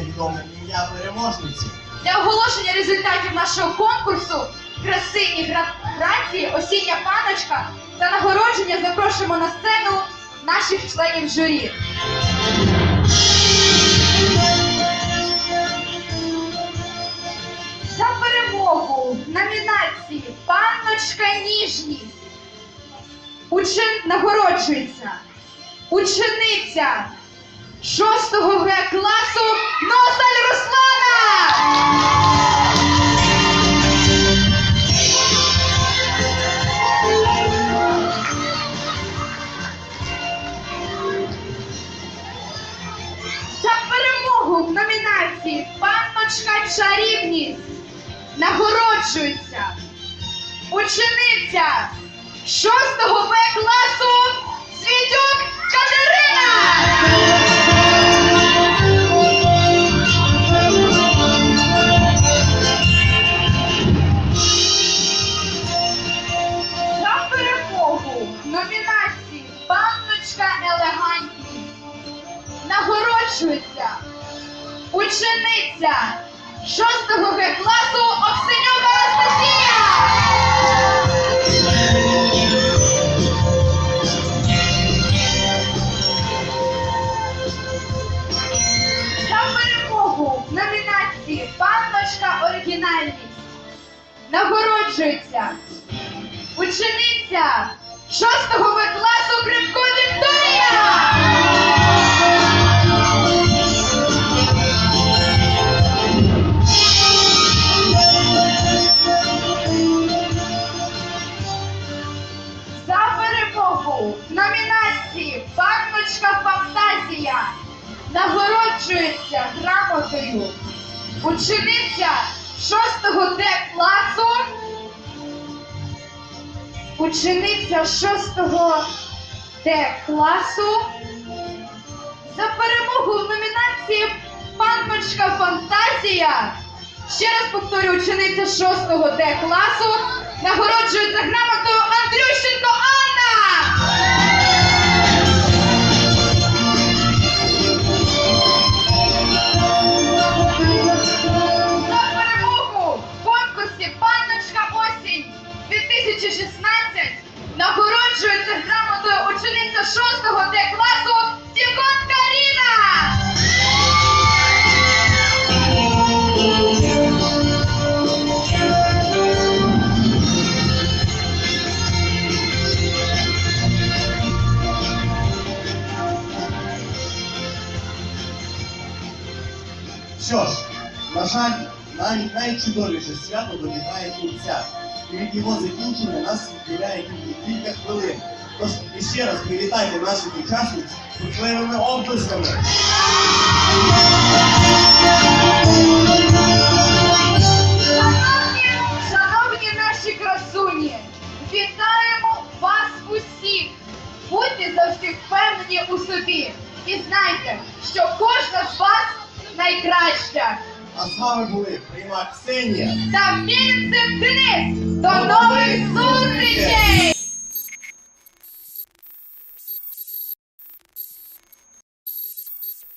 стане відоме ім'я переможниці. Для оголошення результатів нашого конкурсу краси і грації осіння паночка та нагородження запрошуємо на сцену наших членів журі. За перемогу номінації Панночка ніжність Учен... нагороджується учениця 6 Г класу Носаль Руслана! За перемогу в номінації Панночка чарівність нагороджується учениця 6 Б класу Світюк нагороджується учениця 6 Г класу Оксенюк Анастасія! За перемогу в номінації Панночка оригінальність нагороджується учениця 6 Б класу Панночка Фантазія нагороджується грамотою учениця 6 Д класу учениця 6 Д класу за перемогу в номінації Панночка Фантазія. Ще раз повторю, учениця 6 Д класу нагороджується грамотою Андрющенко Анна. Що ж, на жаль, навіть найчудовіше свято добігає кінця. І від його закінчення нас відділяє тільки кілька хвилин. Тож іще раз привітайте наших учасниць бурхливими облисками. Шановні наші красуні, вітаємо вас усіх! Будьте завжди впевнені у собі і знайте, що кожна з вас найкраща. А з вами були Прийма Ксенія. Та Вінцем Денис! До нових зустрічей!